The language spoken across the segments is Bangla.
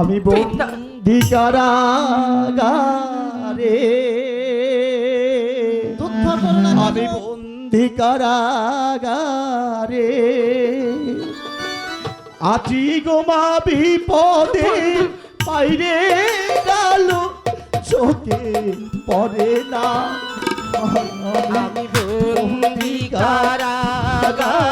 আমি বন্দি কারাগারে আমি। বন্দি কারাগারে আছি গোমা বিপদে, বাইরে ডালো চোখে পড়ে না। আমি বন্দি কারাগারে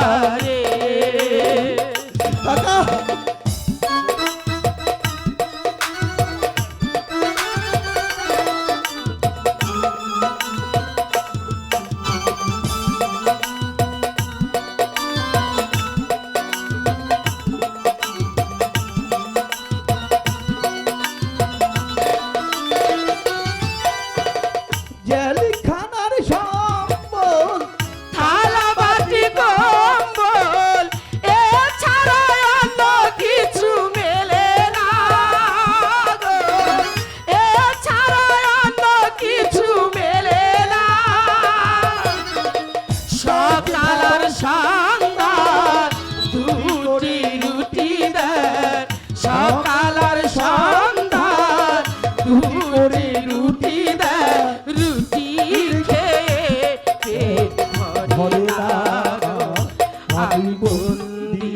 না আমি বন্দি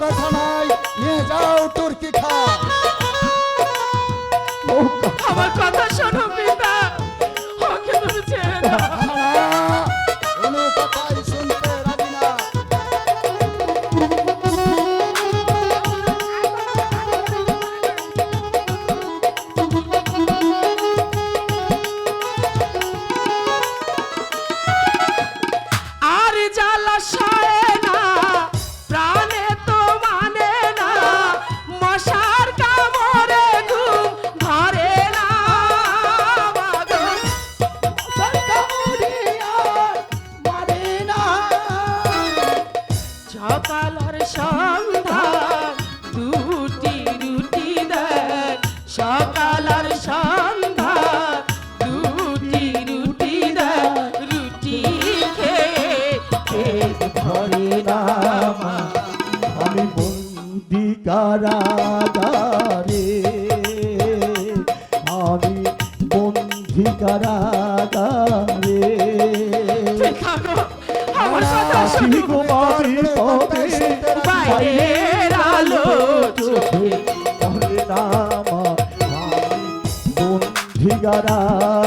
কথা নাই নিয়ে যাও তুর্কি আমার কথা শোনো পিতা। সকালের সন্ধ্যা দুটি রুটি দেয় সকালের সন্ধ্যা দুটি রুটি দেয় রুটি খেয়ে ধরে না আমি বন্দি কারাগারে আমি বন্দি কারাগারে। আমার কথা শোনো। গোমারি কারাগারে